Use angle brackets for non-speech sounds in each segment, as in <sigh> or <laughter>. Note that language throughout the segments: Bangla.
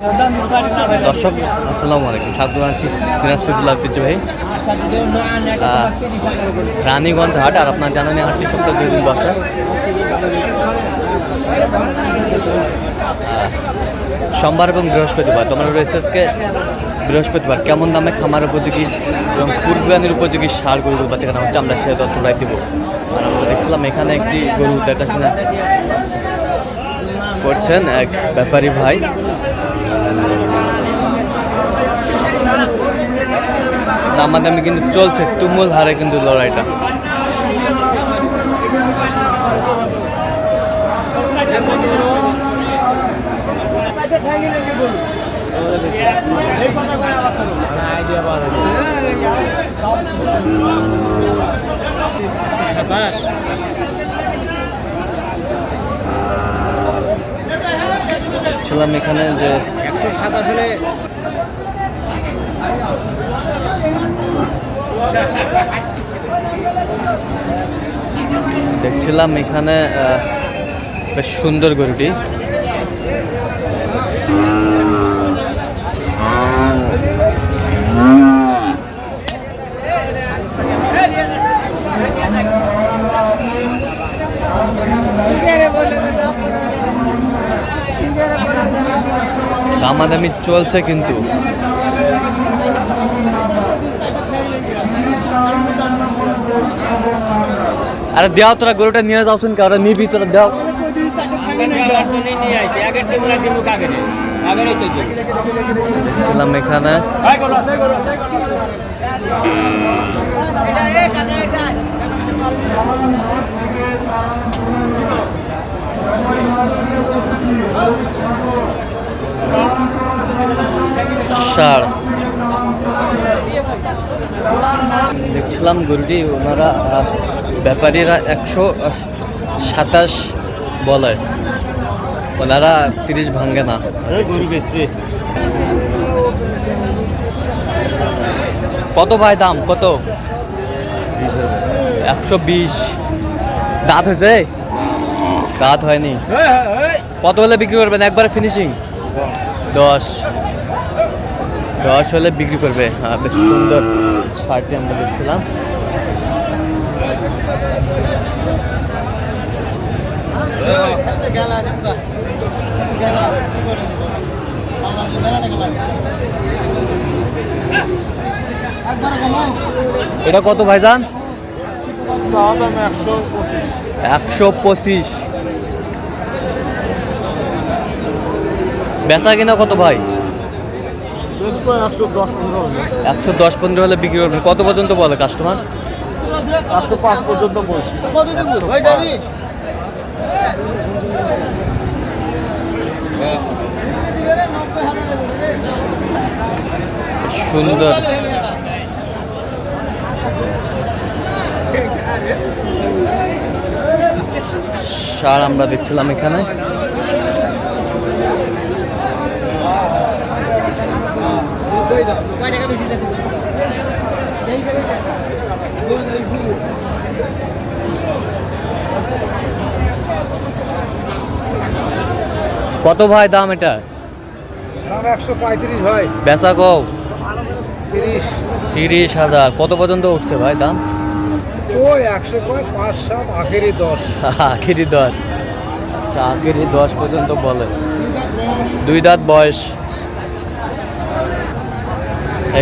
দর্শক, আসসালামু আলাইকুম। স্বাগত জানাচ্ছি দিনাজপুর ঐতিহ্য ভাই রানীগঞ্জ হাট আর আপনার জানানি হাটটি সপ্তাহ দুই দিন বসা। সোমবার এবং বৃহস্পতিবার তোমার রয়েছে বৃহস্পতিবার। কেমন দামে খামার উপযোগী এবং কুরবানির উপযোগী সার গরু বাচ্চা কেনা হচ্ছে, আমরা সে তথ্যটাই দেবো। আর আমরা দেখছিলাম এখানে একটি গরু দেখাশোনা করছেন এক ব্যাপারী ভাই। দামাদামি কিন্তু চলছে তুমুল হারে কিন্তু লড়াইটা। ছিলাম এখানে যে একশো সাত আসলে দেখছিলাম এখানে বেশ সুন্দর গরুটি। দামাদামি চলছে কিন্তু। আরে দেও, তোরা গরুটা নিয়ে যাওছেন কে ওরা নিবি, তোরা দেও। এখানে। সার দেখছিলাম গরুটি ওনারা ব্যাপারীরা একশো সাতাশ বলে। ওনারা তিরিশ ভাঙ্গে না। গরু বেচছে। কত ভাই দাম? কত? একশো বিশ। দাঁত হয়েছে? দাঁত হয়নি। কত হলে বিক্রি করবেন? একবারে ফিনিশিং দশ। দশ হলে বিক্রি করবে। বেশ সুন্দর শার্টটি আমরা দেখছিলাম। এটা কত ভাইজান? একশো একশো পঁচিশ। বেচা কিনা কত ভাই? একশো দশ পনেরো হলে। একশো দশ পনেরো হলে বিক্রি করবেন। কত পর্যন্ত বলে কাস্টমার একশো পাঁচ পর্যন্ত বলছি। সুন্দর। সার আমরা দেখছিলাম এখানে। কত ভাই দাম এটা? একশো পঁয়ত্রিশ ভাই। বেচা কও? তিরিশ। তিরিশ হাজার। কত পর্যন্ত উঠছে ভাই দাম? ওই একশো কয়? পাঁচ সাত আখেরি দশ। <laughs> আখেরি দশ। আচ্ছা আখেরি দশ পর্যন্ত বলে। দুই দাঁত বয়স।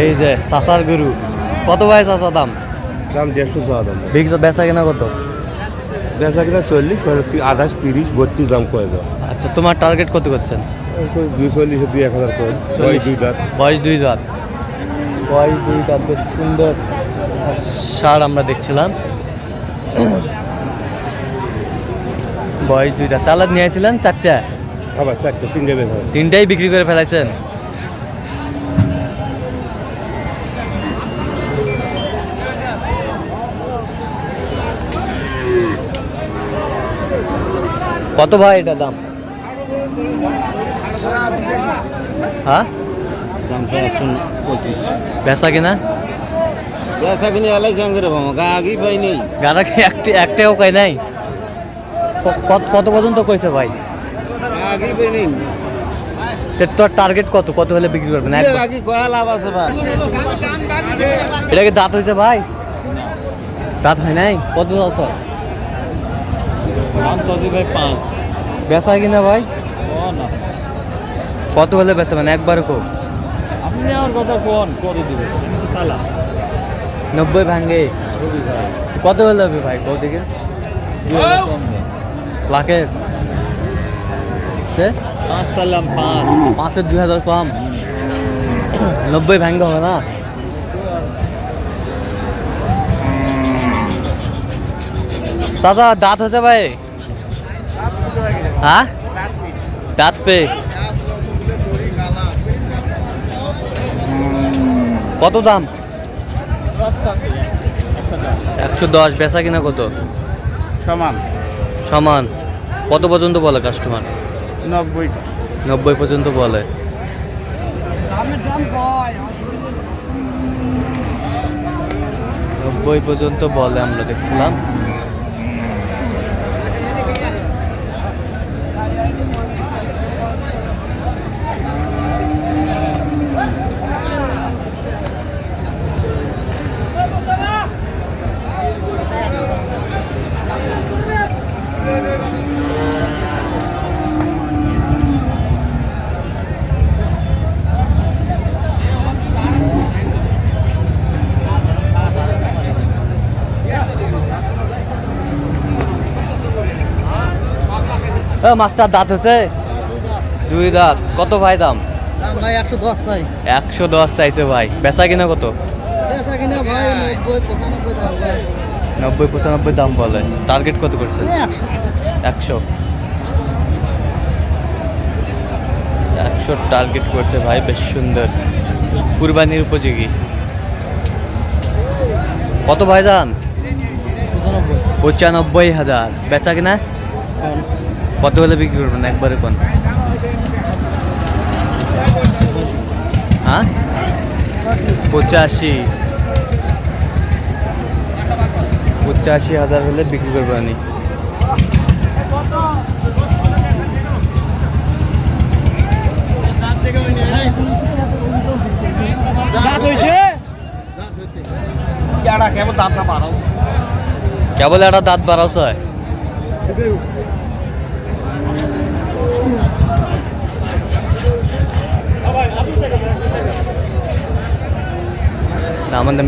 এই যে চাষার গরু। কত ভাই চাষা দাম? দাম দেড়শো চাওয়া দাম। বেচা কিনা কত? বেচা কিনা চল্লিশ আঠাশ তিরিশ বত্রিশ দাম কয়ে দাও। আচ্ছা তোমার টার্গেট কত করছেন? দুই চল্লিশে দুই এক হাজার কয়ে চল্লিশ। দুই দাঁত। বয়স দুই দাঁত। বয়স দুই দাঁত বেশ সুন্দর। সার আমরা দেখছিলাম। বয়স দুই দাঁত। তাহলে নিয়েছিলেন চারটা? খাবার চারটে তিনটে তিনটাই বিক্রি করে ফেলাইছেন? কত ভাই এটা দাম? হ্যাঁ? দাম একশো পঁচিশ। বেচা কিনা? বেচা কিনে এলাই কেন করে গা আগেই পাই নেই। গাড়া কি একটা একটাও কয় নাই? কত কত পর্যন্ত কইছে ভাই? আগেই পাই নেই। তে তোর টার্গেট কত? কত হলে বিক্রি করবেন? কয়া লাভ আছে ভাই। এটা কি দাঁত হয়েছে ভাই? দাঁত হয় নাই? কত স্যার দাম চাচ্ছি ভাই পাঁচ। বেচা কিনা ভাই? কত হলে বেচাবেন একবার কো? আপনি আমার কথা কোন? কত দিবে? সালা। নব্বই ভাঙ্গে কত হলে হবে ভাই কত দিকে। লাখের। পাঁচ সালাম পাঁচ। পাঁচের দুই হাজার কম। নব্বই ভাঙ্গে হবে না? চাচা দাঁত হয়েছে ভাই? হ্যাঁ? দাঁত পে কত দাম? একশো দশ। বেচা কিনা কত? সমান। সমান। কত পর্যন্ত বলে কাস্টমার নব্বই। নব্বই পর্যন্ত বলে। নব্বই পর্যন্ত বলে আমরা দেখছিলাম। এ মাস্টার দাঁত হয়েছে দুই দাঁত। কত ভাই দাম? দাম ভাই একশো দশ চাই। একশো দশ চাইছে ভাই। বেচা কিনা কত? বেচা কিনা ভাই নব্বই পঁচানব্বই দাম বলে। টার্গেট কত করছে একশো। একশো। একশো টার্গেট করছে ভাই বেশ সুন্দর। কুরবানির উপযোগী। কত ভাই দাম? পঁচানব্বই। পঁচানব্বই হাজার। বেচা কিনা? কত হলে বিক্রি করবেন? একবারে কোন? হ্যাঁ? পঁচাশি। পঁচাশি হাজার হলে বিক্রি করবেন আমি। কেবল দাঁত না কেবল একটা দাঁত বাড়াও চায়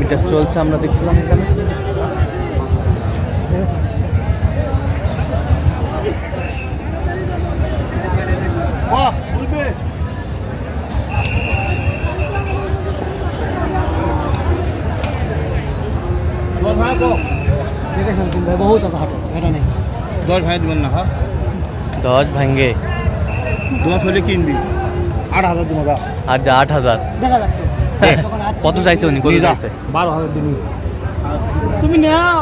মিটার চলছে আমরা দেখছিলাম এখানে। বহুত আছে হাটে এটা নেই। দশ ভাই দিবেন না হ্যাঁ? দশ ভাঙ্গে। দশ হলে কিনবি। আট হাজার দিন দা আর আট হাজার। দেখা যাক। কত চাইছে উনি? কত চাইছে? বারো হাজার দিন তুমি নাও।